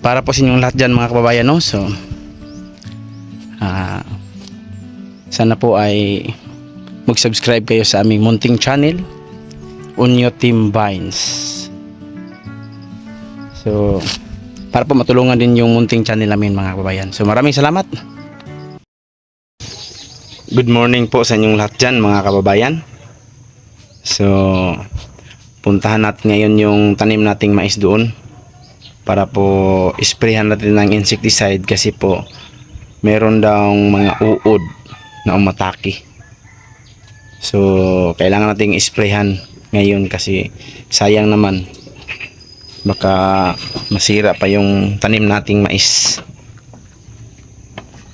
para po sa inyong lahat dyan mga kababayan no? So ah sana po ay mag-subscribe kayo sa aming munting channel Unyo Team Vines. So para po matulungan din yung munting channel namin mga kababayan. So maraming salamat. Good morning po sa inyong lahat dyan mga kababayan. So puntahan natin ngayon yung tanim nating mais doon para po isprayhan natin ng insecticide kasi po meron daw mga uod na umatake. So kailangan nating isprayhan ngayon kasi sayang naman. Baka masira pa yung tanim nating mais.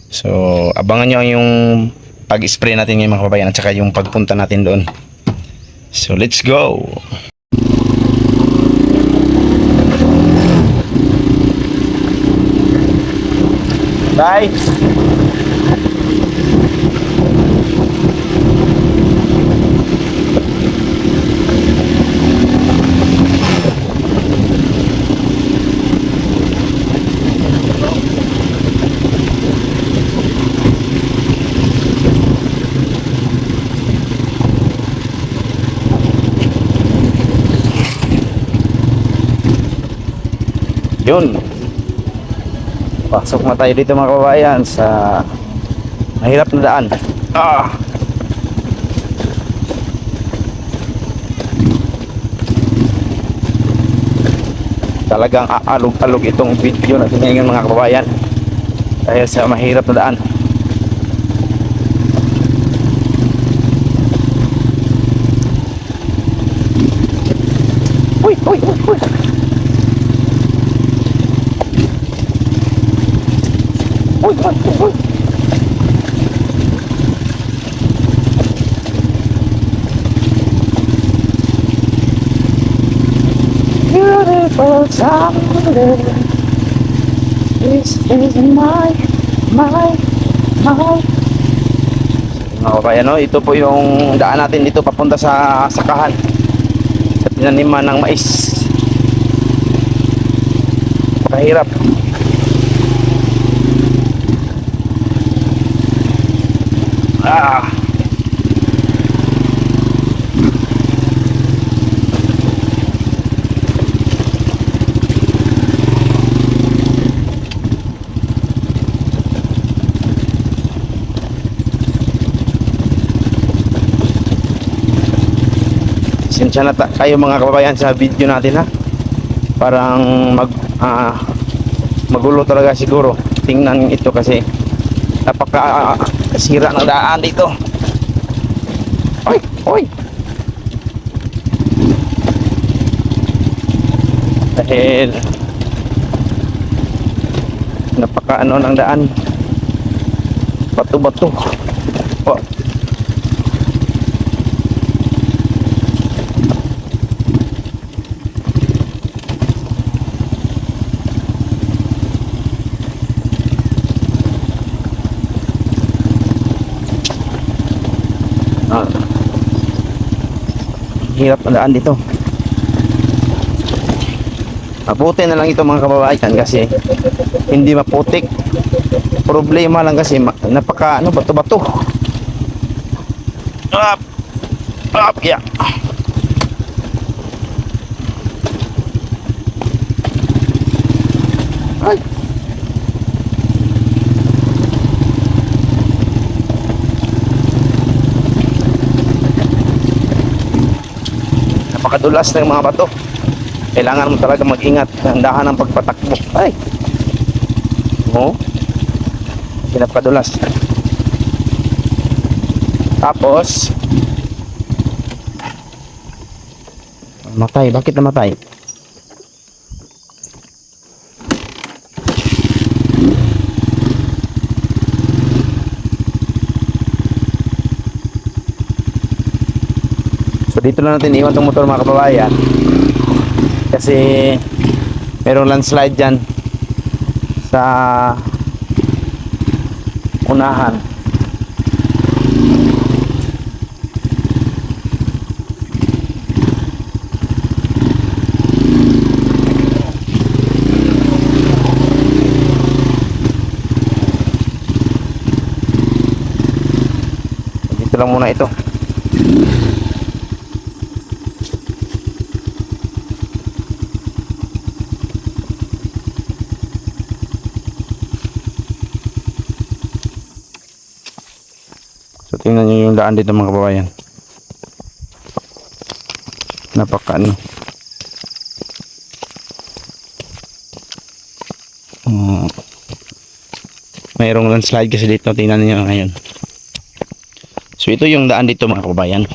So abangan nyo yung pag-spray natin ngayon mga kababayan at saka yung pagpunta natin doon. So let's go Bye. Yun. Pasok na tayo dito mga kababayan sa mahirap na daan. Ah! Talagang aalog-alog itong video na tinahingan mga kababayan. Dahil sa mahirap na daan. Uy, uy, uy, uy. Uy, uy, uy. Beautiful Saturday. This is my, my, my. Mga kabayan, no? ito po yung daan natin dito papunta sa sakahan. Sa tinaniman ng mais. Pakahirap. Ah. Sinsya na kayo mga kababayan sa video natin ha. Parang mag ah, magulo talaga siguro. Tingnan ito kasi napaka sira ng daan dito. Oy, oy. Dahil napaka ano ng daan. Bato-bato. Hirap daan dito. Maputi na lang ito mga kababayan kasi hindi maputik. Problema lang kasi napaka ano bato-bato. Up. Up, yeah. Napakadulas ng mga bato. Kailangan mo talaga mag-ingat. Handahan ng pagpatakbo. Ay! Mo? Pinapakadulas. Tapos? Matay bakit namatay dito lang natin iwan tong motor mga kababayan. Kasi merong landslide dyan sa unahan. Dito lang muna ito. Tingnan nyo yung daan dito mga kababayan. Napaka ano. Hmm. Mayroong landslide kasi dito. Tingnan niyo ngayon. So ito yung daan dito mga kababayan.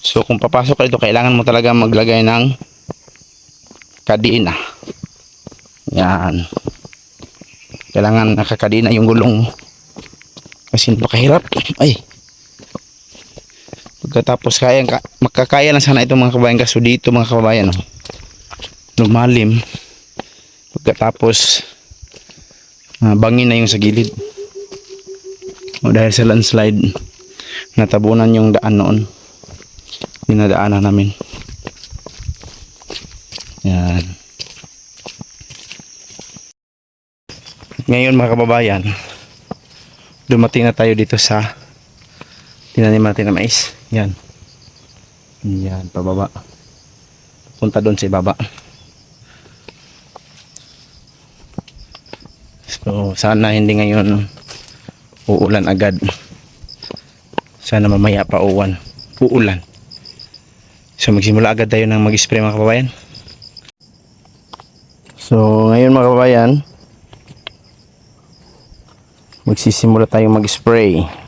So kung papasok ka dito, kailangan mo talaga maglagay ng kadina. Yan. Kailangan nakakadina yung gulong mo. Kasi napakahirap. Ay. Pagkatapos kaya, ka- makakaya na sana ito mga kababayan. Kaso dito mga kababayan, oh, lumalim. Pagkatapos, ah, bangin na yung sa gilid. O dahil sa landslide, natabunan yung daan noon. Dinadaanan namin. Yan. Ngayon mga kababayan, dumating na tayo dito sa tinanim natin na mais. Yan. Yan, pababa. Punta doon sa ibaba. So, sana hindi ngayon uulan agad. Sana mamaya pa uwan. Uulan. So, magsimula agad tayo ng mag-spray mga kababayan. So, ngayon mga kababayan, magsisimula tayong mag-spray.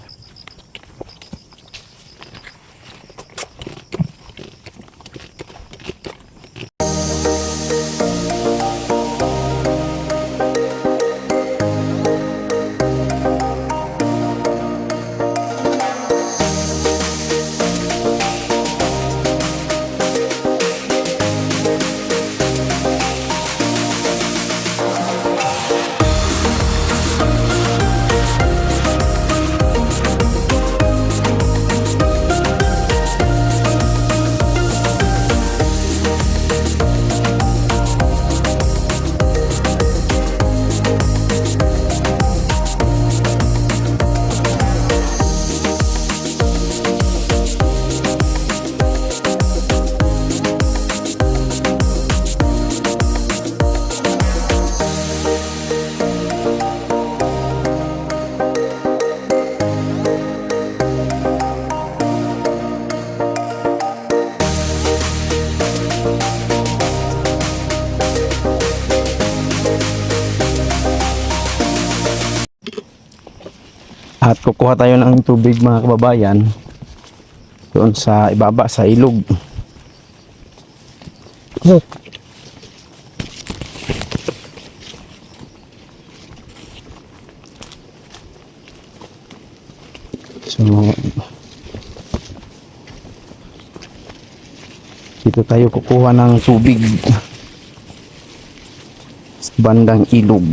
At kukuha tayo ng tubig mga kababayan doon sa ibaba sa ilog. So dito tayo kukuha ng tubig sa bandang ilog.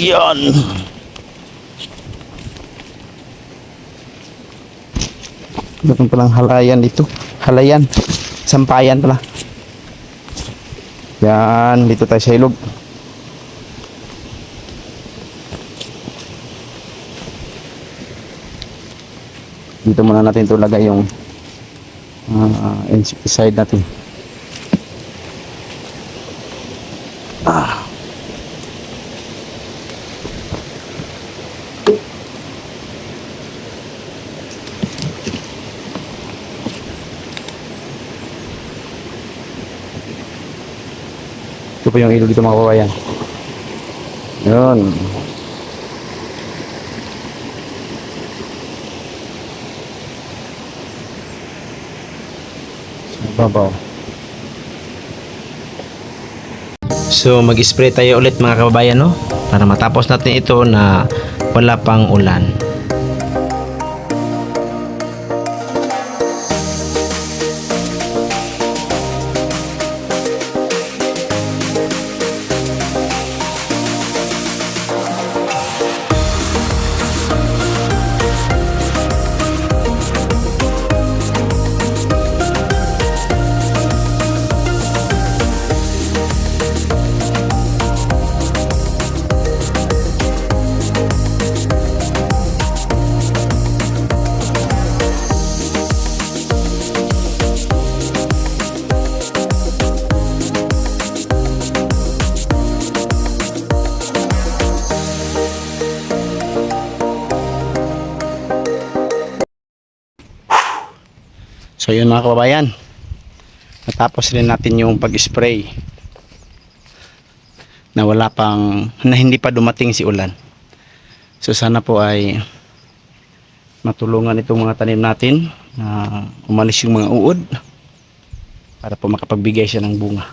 Yan. Meron palang halayan dito. Halayan. Sampayan pala. Yan. Dito tayo sa ilog. Dito muna natin ito lagay yung uh, insecticide natin. Ito po yung ilog dito mga kababayan. Yun. Babaw. So mag-spray tayo ulit mga kababayan no para matapos natin ito na wala pang ulan. So yun mga kababayan. Natapos rin natin yung pag-spray na wala pang na hindi pa dumating si ulan. So sana po ay matulungan itong mga tanim natin na umalis yung mga uod para po makapagbigay siya ng bunga.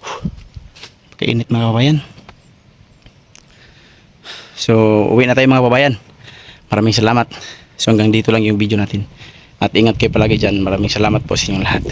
Kainit mga kababayan. So, uwi na tayo mga kababayan. Maraming salamat. So, hanggang dito lang yung video natin. At ingat kayo palagi dyan. Maraming salamat po sa inyong lahat.